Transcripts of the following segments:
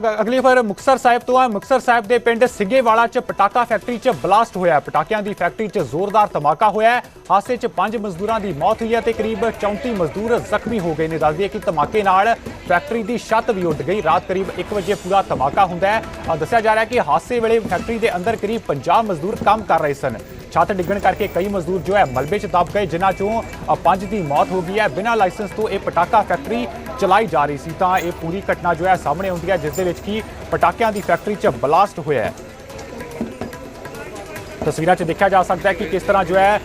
ਅਗਲੀ ਖਬਰ, ਮੁਕਤਸਰ ਸਾਹਿਬ ਤੋਂ ਹੈ ਮੁਕਤਸਰ ਸਾਹਿਬ ਦੇ ਪਿੰਡ ਸਿੰਘੇਵਾਲਾ 'ਚ ਪਟਾਕਾ ਫੈਕਟਰੀ 'ਚ ਬਲਾਸਟ ਹੋਇਆ। ਪਟਾਕਿਆਂ ਦੀ ਫੈਕਟਰੀ 'ਚ ਜ਼ੋਰਦਾਰ ਧਮਾਕਾ ਹੋਇਆ ਹਾਦਸੇ 'ਚ ਪੰਜ ਮਜ਼ਦੂਰਾਂ ਦੀ ਮੌਤ ਹੋਈ ਹੈ ਤੇ ਕਰੀਬ 34 ਮਜ਼ਦੂਰ ਜ਼ਖਮੀ ਹੋ ਗਏ ਨੇ। ਦੱਸ ਦਈਏ ਕਿ ਧਮਾਕੇ ਨਾਲ ਫੈਕਟਰੀ ਦੀ ਛੱਤ ਵੀ ਉੱਡ ਗਈ। ਰਾਤ ਕਰੀਬ 1 ਵਜੇ ਪੂਰਾ ਧਮਾਕਾ ਹੁੰਦਾ ਹੈ। ਦੱਸਿਆ ਜਾ ਰਿਹਾ ਹੈ ਕਿ ਹਾਦਸੇ ਵੇਲੇ ਫੈਕਟਰੀ ਦੇ ਅੰਦਰ ਕਰੀਬ 50 ਮਜ਼ਦੂਰ ਕੰਮ ਕਰ ਰਹੇ ਸਨ। ਛੱਤ ਡਿੱਗਣ ਕਰਕੇ ਕਈ ਮਜ਼ਦੂਰ ਜੋ ਹੈ ਮਲਬੇ 'ਚ ਦਬ ਗਏ, ਜਿਨ੍ਹਾਂ 'ਚੋਂ ਪੰਜ ਦੀ ਮੌਤ ਹੋ ਗਈ ਹੈ। ਬਿਨਾਂ ਲਾਇਸੈਂਸ ਤੋਂ ਇਹ ਪਟਾਕਾ ਫੈਕਟਰੀ ਚਲਾਈ ਜਾ ਰਹੀ ਸੀ, ਤਾਂ ਇਹ ਪੂਰੀ ਘਟਨਾ ਜੋ ਹੈ ਸਾਹਮਣੇ ਆਉਂਦੀ ਹੈ, ਜਿਸ ਦੇ ਵਿੱਚ ਕੀ ਪਟਾਕਿਆਂ ਦੀ ਫੈਕਟਰੀ 'ਚ ਬਲਾਸਟ ਹੋਇਆ ਹੈ। ਤਸਵੀਰਾਂ 'ਚ ਦੇਖਿਆ ਜਾ ਸਕਦਾ ਹੈ ਕਿ ਕਿਸ ਤਰ੍ਹਾਂ ਜੋ ਹੈ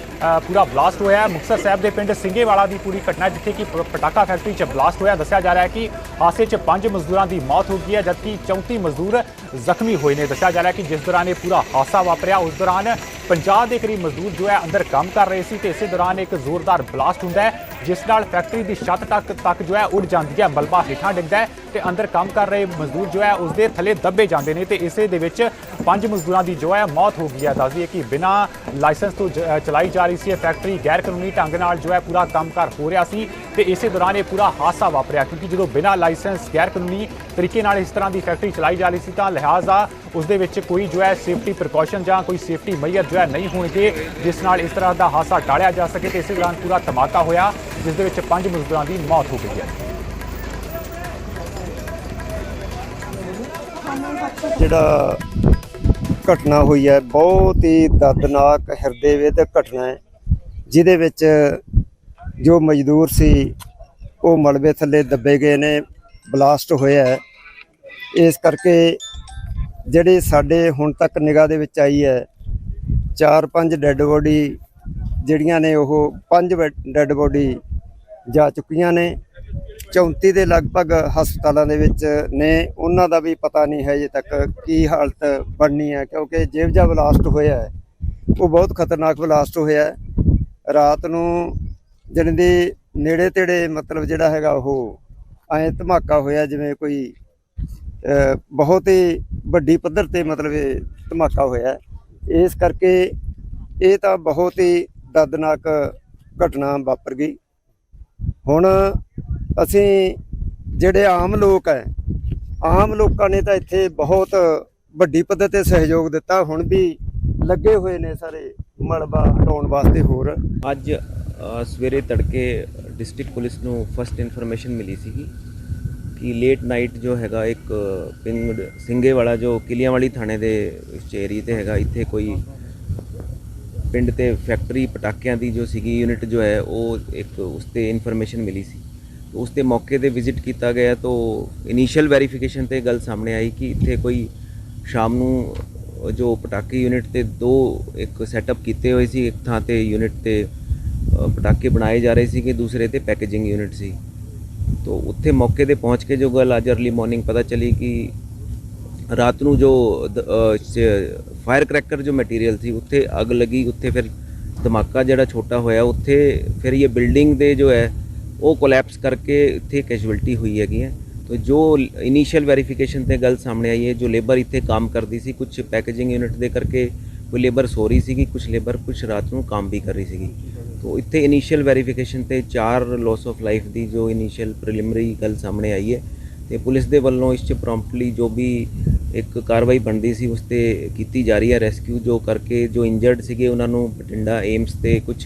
ਪੂਰਾ ਬਲਾਸਟ ਹੋਇਆ ਹੈ। ਮੁਕਤਸਰ ਸਾਹਿਬ ਦੇ ਪਿੰਡ ਸਿੰਘੇਵਾਲਾ ਦੀ ਪੂਰੀ ਘਟਨਾ ਜਿੱਥੇ ਕਿ ਪਟਾਕਾ ਫੈਕਟਰੀ 'ਚ ਬਲਾਸਟ ਹੋਇਆ। ਦੱਸਿਆ ਜਾ ਰਿਹਾ ਹੈ ਕਿ ਹਾਦਸੇ 'ਚ ਪੰਜ ਮਜ਼ਦੂਰਾਂ ਦੀ ਮੌਤ ਹੋ ਗਈ ਹੈ, ਜਦਕਿ 34 ਮਜ਼ਦੂਰ ਜ਼ਖਮੀ ਹੋਏ ਨੇ। ਦੱਸਿਆ ਜਾ ਰਿਹਾ ਹੈ ਕਿ ਜਿਸ ਦੌਰਾਨ ਇਹ ਪੂਰਾ ਹਾਦਸਾ ਵਾਪਰਿਆ। ਉਸ ਦੌਰਾਨ 50 ਦੇ ਕਰੀਬ ਮਜ਼ਦੂਰ ਜੋ ਹੈ ਅੰਦਰ ਕੰਮ ਕਰ ਰਹੇ ਸੀ ਤੇ ਇਸੇ ਦੌਰਾਨ ਇੱਕ ਜ਼ੋਰਦਾਰ ਬਲਾਸਟ ਹੁੰਦਾ ਹੈ, ਜਿਸ ਨਾਲ ਫੈਕਟਰੀ ਦੀ ਛੱਤ ਤੱਕ ਤੱਕ ਜੋ ਹੈ ਉੱਡ ਜਾਂਦੀ ਹੈ ਮਲਬਾ ਹੇਠਾਂ ਡਿੱਗਦਾ ਹੈ ਤੇ ਅੰਦਰ ਕੰਮ ਕਰ ਰਹੇ ਮਜ਼ਦੂਰ ਜੋ ਹੈ ਉਸ ਦੇ ਥੱਲੇ ਦੱਬੇ ਜਾਂਦੇ ਨੇ ਤੇ ਇਸੇ ਦੇ ਵਿੱਚ ਪੰਜ ਮਜ਼ਦੂਰਾਂ ਦੀ ਜੋ ਹੈ ਮੌਤ ਹੋ ਗਈ ਹੈ। ਦੱਸਦੀ ਹੈ ਕਿ ਬਿਨਾਂ ਲਾਇਸੈਂਸ ਤੋਂ ਜ- ਚਲਾਈ ਜਾ ਰਹੀ ਸੀ ਇਹ ਫੈਕਟਰੀ ਗੈਰ ਕਾਨੂੰਨੀ ਢੰਗ ਨਾਲ ਜੋ ਹੈ ਪੂਰਾ ਕੰਮਕਾਰ ਹੋ ਰਿਹਾ ਸੀ। ਤੇ ਇਸੇ ਦੌਰਾਨ ਇਹ ਪੂਰਾ ਹਾਦਸਾ ਵਾਪਰਿਆ, ਕਿਉਂਕਿ ਜਦੋਂ ਬਿਨਾਂ ਲਾਇਸੈਂਸ ਗੈਰ ਕਾਨੂੰਨੀ ਤਰੀਕੇ ਨਾਲ ਇਸ ਤਰ੍ਹਾਂ ਦੀ ਫੈਕਟਰੀ ਚਲਾਈ ਜਾ ਰਹੀ ਸੀ ਤਾਂ ਲਿਹਾਜ਼ਾ ਉਸ ਦੇ ਵਿੱਚ ਕੋਈ ਜੋ ਹੈ ਸੇਫਟੀ ਪ੍ਰੀਕਾਸ਼ਨ ਜਾਂ ਕੋਈ ਸੇਫਟੀ ਮਈਅਰ ਜੋ ਹੈ ਨਹੀਂ ਹੋਣਗੇ, ਜਿਸ ਨਾਲ ਇਸ ਤਰ੍ਹਾਂ ਦਾ ਹਾਦਸਾ ਟਾਲਿਆ ਜਾ ਸਕੇ ਤੇ ਇਸੇ ਦੌਰਾਨ ਪੂਰਾ ਧਮਾਕਾ ਹੋਇਆ, ਜਿਸ ਦੇ ਵਿੱਚ ਪੰਜ ਮਜ਼ਦੂਰਾਂ ਦੀ ਮੌਤ ਹੋ ਗਈ ਹੈ। ਜਿਹੜਾ ਘਟਨਾ ਹੋਈ ਹੈ, ਬਹੁਤ ਹੀ ਦਰਦਨਾਕ, ਹਿਰਦੇ ਵੇਦਕ ਘਟਨਾ ਹੈ, ਜਿਹਦੇ ਵਿੱਚ ਜੋ ਮਜ਼ਦੂਰ ਸੀ, ਉਹ ਮਲਬੇ ਥੱਲੇ ਦੱਬੇ ਗਏ ਨੇ, ਬਲਾਸਟ ਹੋਇਆ ਹੈ। ਇਸ ਕਰਕੇ ਜਿਹੜੇ ਸਾਡੇ ਹੁਣ ਤੱਕ ਨਿਗਾਹ ਦੇ ਵਿੱਚ ਆਈ ਹੈ ਚਾਰ ਪੰਜ ਡੈੱਡ ਬੋਡੀ ਜਿਹੜੀਆਂ ਨੇ, ਉਹ ਪੰਜ ਡੈੱਡ ਬੋਡੀ ਜਾ ਚੁੱਕੀਆਂ ਨੇ। 34 ਦੇ ਲਗਭਗ ਹਸਪਤਾਲਾਂ ਦੇ ਵਿੱਚ ਨੇ। ਉਹਨਾਂ ਦਾ ਵੀ ਪਤਾ ਨਹੀਂ ਹੈ ਜੇ ਤੱਕ ਕੀ ਹਾਲਤ ਬਣਨੀ ਹੈ, ਕਿਉਂਕਿ ਜਿਹੋ ਜਿਹਾ ਬਲਾਸਟ ਹੋਇਆ ਹੈ, ਉਹ ਬਹੁਤ ਖਤਰਨਾਕ ਬਲਾਸਟ ਹੋਇਆ ਹੈ। ਰਾਤ ਨੂੰ ਜਿਹੜੇ ਦੇ ਨੇੜੇ ਤੇੜੇ ਮਤਲਬ ਜਿਹੜਾ ਹੈਗਾ ਉਹ ਐਂ ਧਮਾਕਾ ਹੋਇਆ ਜਿਵੇਂ ਕੋਈ ਬਹੁਤ ਹੀ ਵੱਡੀ ਪੱਧਰ ਤੇ ਮਤਲਬ ਇਹ ਧਮਾਕਾ ਹੋਇਆ। ਇਸ ਕਰਕੇ ਇਹ ਤਾਂ ਬਹੁਤ ਹੀ ਦਰਦਨਾਕ ਘਟਨਾ ਵਾਪਰ ਗਈ। ਹੁਣ ਅਸੀਂ ਜਿਹੜੇ ਆਮ ਲੋਕ ਹੈ ਆਮ ਲੋਕਾਂ ਨੇ ਤਾਂ ਇੱਥੇ ਬਹੁਤ ਵੱਡੀ ਪੱਧਰ ਤੇ ਸਹਿਯੋਗ ਦਿੱਤਾ। ਹੁਣ ਵੀ ਲੱਗੇ ਹੋਏ ਨੇ ਸਾਰੇ ਮਲਬਾ ਹਟਾਉਣ ਵਾਸਤੇ ਹੋਰ। ਅੱਜ ਸਵੇਰੇ ਤੜਕੇ ਡਿਸਟ੍ਰਿਕਟ ਪੁਲਿਸ ਨੂੰ ਫਸਟ ਇਨਫੋਰਮੇਸ਼ਨ ਮਿਲੀ ਸੀਗੀ ਕਿ ਲੇਟ ਨਾਈਟ ਜੋ ਹੈਗਾ ਇੱਕ ਪਿੰਗ ਸਿੰਘੇ ਵਾਲਾ ਜੋ ਕਿਲਿਆਂ ਵਾਲੀ ਥਾਣੇ ਦੇ ਵਿੱਚ ਤੇ ਹੈਗਾ, ਇੱਥੇ ਕੋਈ ਪਿੰਡ ਤੇ ਫੈਕਟਰੀ ਪਟਾਕਿਆਂ ਦੀ ਜੋ ਸੀਗੀ ਯੂਨਿਟ ਜੋ ਹੈ, ਉਹ ਇੱਕ ਉਸ ਤੇ ਇਨਫੋਰਮੇਸ਼ਨ ਮਿਲੀ ਸੀ। ਉਸ ਤੇ ਮੌਕੇ ਤੇ ਵਿਜ਼ਿਟ ਕੀਤਾ ਗਿਆ ਤਾਂ ਇਨੀਸ਼ੀਅਲ ਵੈਰੀਫਿਕੇਸ਼ਨ ਤੇ ਗੱਲ ਸਾਹਮਣੇ ਆਈ ਕਿ ਇੱਥੇ ਕੋਈ ਸ਼ਾਮ ਨੂੰ ਜੋ ਪਟਾਕੇ ਯੂਨਿਟ ਤੇ ਦੋ ਇੱਕ ਸੈਟਅਪ ਕੀਤੇ ਹੋਏ ਸੀ, ਇੱਕ ਥਾਂ ਤੇ ਯੂਨਿਟ ਤੇ ਪਟਾਕੇ ਬਣਾਏ ਜਾ ਰਹੇ ਸੀ ਕਿ ਦੂਸਰੇ ਤੇ ਪੈਕੇਜਿੰਗ ਯੂਨਿਟ ਸੀ। ਤੋ ਉੱਥੇ ਮੌਕੇ ਤੇ ਪਹੁੰਚ ਕੇ ਜੋ ਗੱਲ ਅੱਜ ਅਰਲੀ ਮਾਰਨਿੰਗ ਪਤਾ ਚਲੀ ਕਿ ਰਾਤ ਨੂੰ ਜੋ ਫਾਇਰ ਕ੍ਰੈਕਰ ਜੋ ਮਟੀਰੀਅਲ ਸੀ, ਉੱਥੇ ਅੱਗ ਲੱਗੀ, ਉੱਥੇ ਫਿਰ ਧਮਾਕਾ ਜਿਹੜਾ ਛੋਟਾ ਹੋਇਆ, ਉੱਥੇ ਫਿਰ ਇਹ ਬਿਲਡਿੰਗ ਦੇ ਜੋ ਹੈ, ਉਹ ਕੋਲੈਪਸ ਕਰਕੇ ਇੱਥੇ ਕੈਜੁਅਲਟੀ ਹੋਈ ਹੈਗੀ ਹੈ। ਤੋ ਜੋ ਇਨੀਸ਼ੀਅਲ ਵੈਰੀਫਿਕੇਸ਼ਨ ਤੇ ਗੱਲ ਸਾਹਮਣੇ ਆਈ ਹੈ, ਜੋ ਲੇਬਰ ਇੱਥੇ ਕੰਮ ਕਰਦੀ ਸੀ ਕੁਝ ਪੈਕੇਜਿੰਗ ਯੂਨਿਟ ਦੇ ਕਰਕੇ ਕੋਈ ਲੇਬਰ ਸੋ ਰਹੀ ਸੀਗੀ ਕੁਝ ਲੇਬਰ ਕੁਝ ਰਾਤ ਨੂੰ ਕੰਮ ਵੀ ਕਰ ਰਹੀ ਸੀਗੀ। ਤੋ ਇੱਥੇ ਇਨੀਸ਼ੀਅਲ ਵੈਰੀਫਿਕੇਸ਼ਨ ਤੇ ਚਾਰ ਲਾਸ ਆਫ ਲਾਈਫ ਦੀ ਜੋ ਇਨੀਸ਼ੀਅਲ ਪ੍ਰੀਲਿਮਿਨਰੀ ਗੱਲ ਸਾਹਮਣੇ ਆਈ ਹੈ ਤੇ ਪੁਲਿਸ ਦੇ ਵੱਲੋਂ ਇਸ 'ਚ ਪ੍ਰੋਮਪਟਲੀ ਜੋ ਵੀ ਇੱਕ ਕਾਰਵਾਈ ਬਣਦੀ ਸੀ ਉਸ ਤੇ ਕੀਤੀ ਜਾ ਰਹੀ ਹੈ ਰੈਸਕਿਊ ਜੋ ਕਰਕੇ ਜੋ ਇੰਜਰਡ ਸੀਗੇ ਉਹਨਾਂ ਨੂੰ ਬਠਿੰਡਾ ਏਮਸ ਤੇ ਕੁਝ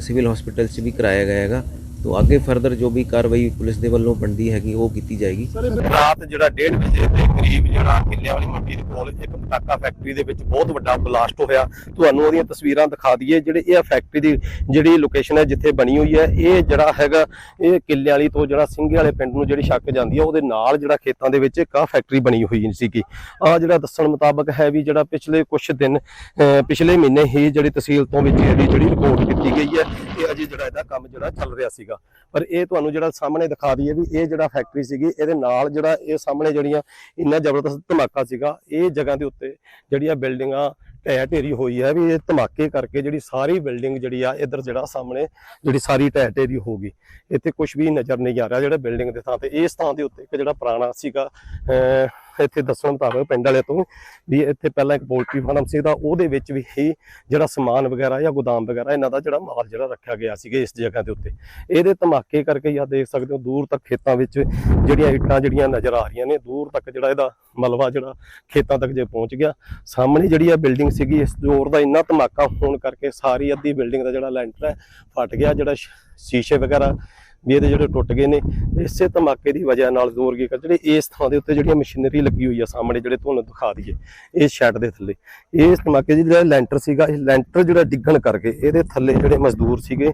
ਸਿਵਲ ਹਸਪੀਟਲ 'ਚ ਵੀ ਕਰਾਇਆ ਗਿਆ ਹੈਗਾ। ਤੋ ਅੱਗੇ ਫਰਦਰ ਜੋ ਵੀ ਕਾਰਵਾਈ ਪੁਲਿਸ ਦੇ ਵੱਲੋਂ ਬਣਦੀ ਹੈਗੀ, ਉਹ ਕੀਤੀ ਜਾਏਗੀ। ਰਾਤ ਜਿਹੜਾ 1:30 ਵਜੇ ਦੇ ਕਰੀਬ ਜਿਹੜਾ ਕਿੱਲੇ ਵਾਲੀ ਮੰਡੀ ਦੇ ਕੋਲ ਇੱਕ ਪਟਾਕਾ ਫੈਕਟਰੀ ਦੇ ਵਿੱਚ ਬਹੁਤ ਵੱਡਾ ਬਲਾਸਟ ਹੋਇਆ। ਤੁਹਾਨੂੰ ਉਹਦੀਆਂ ਤਸਵੀਰਾਂ ਦਿਖਾ ਦਈਏ, ਜਿਹੜੇ ਇਹ ਫੈਕਟਰੀ ਦੀ ਜਿਹੜੀ ਲੋਕੇਸ਼ਨ ਹੈ ਜਿੱਥੇ ਬਣੀ ਹੋਈ ਹੈ, ਇਹ ਜਿਹੜਾ ਹੈਗਾ, ਇਹ ਕਿੱਲਿਆਂ ਵਾਲੀ ਤੋਂ ਜਿਹੜਾ ਸਿੰਘੇ ਵਾਲੇ ਪਿੰਡ ਨੂੰ ਜਿਹੜੀ ਛੱਕ ਜਾਂਦੀ ਹੈ, ਉਹਦੇ ਨਾਲ ਜਿਹੜਾ ਖੇਤਾਂ ਦੇ ਵਿੱਚ ਇੱਕ ਆਹ ਫੈਕਟਰੀ ਬਣੀ ਹੋਈ ਸੀਗੀ ਆ ਜਿਹੜਾ ਦੱਸਣ ਮੁਤਾਬਕ ਹੈ ਵੀ ਜਿਹੜਾ ਪਿਛਲੇ ਕੁਝ ਦਿਨ, ਅਹ ਪਿਛਲੇ ਮਹੀਨੇ ਹੀ ਜਿਹੜੀ ਤਹਿਸੀਲ ਤੋਂ ਵਿੱਚ ਇਹਦੀ ਜਿਹੜੀ ਰਿਪੋਰਟ ਕੀਤੀ ਗਈ ਹੈ, ਇਹ ਅਜੇ ਜਿਹੜਾ ਇਹਦਾ ਕੰਮ ਜਿਹੜਾ ਚੱਲ ਰਿਹਾ ਸੀ ਸੀਗਾ। ਪਰ ਇਹ ਤੁਹਾਨੂੰ ਜਿਹੜਾ ਸਾਹਮਣੇ ਦਿਖਾ ਦਈਏ ਵੀ ਇਹ ਜਿਹੜਾ ਫੈਕਟਰੀ ਸੀਗੀ, ਇਹਦੇ ਨਾਲ ਜਿਹੜਾ ਇਹ ਸਾਹਮਣੇ ਜਿਹੜੀਆਂ ਇੰਨਾ ਜ਼ਬਰਦਸਤ ਧਮਾਕਾ ਸੀਗਾ, ਇਹ ਜਗ੍ਹਾ ਦੇ ਉੱਤੇ ਜਿਹੜੀਆਂ ਬਿਲਡਿੰਗਾਂ ਢਹਿ ਢੇਰੀ ਹੋਈ ਹੈ ਵੀ ਇਹ ਧਮਾਕੇ ਕਰਕੇ ਜਿਹੜੀ ਸਾਰੀ ਬਿਲਡਿੰਗ ਜਿਹੜੀ ਆ, ਇੱਧਰ ਜਿਹੜਾ ਸਾਹਮਣੇ ਜਿਹੜੀ ਸਾਰੀ ਢਹਿ ਢੇਰੀ ਹੋ ਗਈ। ਇੱਥੇ ਕੁਝ ਵੀ ਨਜ਼ਰ ਨਹੀਂ ਆ ਰਿਹਾ ਜਿਹੜਾ ਬਿਲਡਿੰਗ ਦੇ ਥਾਂ ਤੇ। ਇਸ ਥਾਂ ਦੇ ਉੱਤੇ ਇੱਕ ਜਿਹੜਾ ਪੁਰਾਣਾ ਸੀਗਾ, ਅਹ ਇੱਥੇ ਦੱਸਣ ਮੁਤਾਬਕ ਪਿੰਡ ਵਾਲੇ ਤੋਂ ਵੀ ਇੱਥੇ ਪਹਿਲਾਂ ਇੱਕ ਪੋਲਟਰੀ ਫਾਰਮ ਸੀ ਤਾਂ ਉਹਦੇ ਵਿੱਚ ਵੀ ਹੀ ਜਿਹੜਾ ਸਮਾਨ ਵਗੈਰਾ ਜਾਂ ਗੋਦਾਮ ਵਗੈਰਾ ਇਹਨਾਂ ਦਾ ਜਿਹੜਾ ਮਾਲ ਜਿਹੜਾ ਰੱਖਿਆ ਗਿਆ ਸੀਗਾ ਇਸ ਜਗ੍ਹਾ ਦੇ ਉੱਤੇ। ਇਹਦੇ ਧਮਾਕੇ ਕਰਕੇ ਜਾਂ ਦੇਖ ਸਕਦੇ ਹੋ ਦੂਰ ਤੱਕ ਖੇਤਾਂ ਵਿੱਚ ਜਿਹੜੀਆਂ ਇੱਟਾਂ ਜਿਹੜੀਆਂ ਨਜ਼ਰ ਆ ਰਹੀਆਂ ਨੇ, ਦੂਰ ਤੱਕ ਜਿਹੜਾ ਇਹਦਾ ਮਲਵਾ ਜਿਹੜਾ ਖੇਤਾਂ ਤੱਕ ਜੇ ਪਹੁੰਚ ਗਿਆ। ਸਾਹਮਣੇ ਜਿਹੜੀ ਆ ਬਿਲਡਿੰਗ ਸੀਗੀ ਇਸ ਜ਼ੋਰ ਦਾ ਇੰਨਾ ਧਮਾਕਾ ਹੋਣ ਕਰਕੇ ਸਾਰੀ ਅੱਧੀ ਬਿਲਡਿੰਗ ਦਾ ਜਿਹੜਾ ਲੈਂਟਰ ਹੈ ਫਟ ਗਿਆ, ਜਿਹੜਾ ਸ਼ੀਸ਼ੇ ਵਗੈਰਾ ਵੀ ਇਹਦੇ ਜਿਹੜੇ ਟੁੱਟ ਗਏ ਨੇ, ਇਸੇ ਧਮਾਕੇ ਦੀ ਵਜ੍ਹਾ ਨਾਲ ਜ਼ੋਰ ਕੀ ਜਿਹੜੇ ਇਸ ਥਾਂ ਦੇ ਉੱਤੇ ਜਿਹੜੀਆਂ ਮਸ਼ੀਨਰੀ ਲੱਗੀ ਹੋਈ ਆ ਸਾਹਮਣੇ, ਜਿਹੜੇ ਤੁਹਾਨੂੰ ਦਿਖਾ ਦਈਏ, ਇਹ ਸ਼ੈੱਡ ਦੇ ਥੱਲੇ। ਇਸ ਧਮਾਕੇ 'ਚ ਜਿਹੜਾ ਲੈਂਟਰ ਸੀਗਾ, ਇਹ ਲੈਂਟਰ ਜਿਹੜਾ ਡਿੱਗਣ ਕਰਕੇ ਇਹਦੇ ਥੱਲੇ ਜਿਹੜੇ ਮਜ਼ਦੂਰ ਸੀਗੇ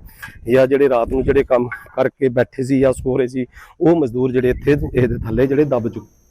ਜਾਂ ਜਿਹੜੇ ਰਾਤ ਨੂੰ ਜਿਹੜੇ ਕੰਮ ਕਰਕੇ ਬੈਠੇ ਸੀ ਜਾਂ ਸੋ ਰਹੇ ਸੀ, ਉਹ ਮਜ਼ਦੂਰ ਜਿਹੜੇ ਇੱਥੇ, ਇਹਦੇ ਥੱਲੇ ਜਿਹੜੇ ਦੱਬ ਚੁੱਕੇ।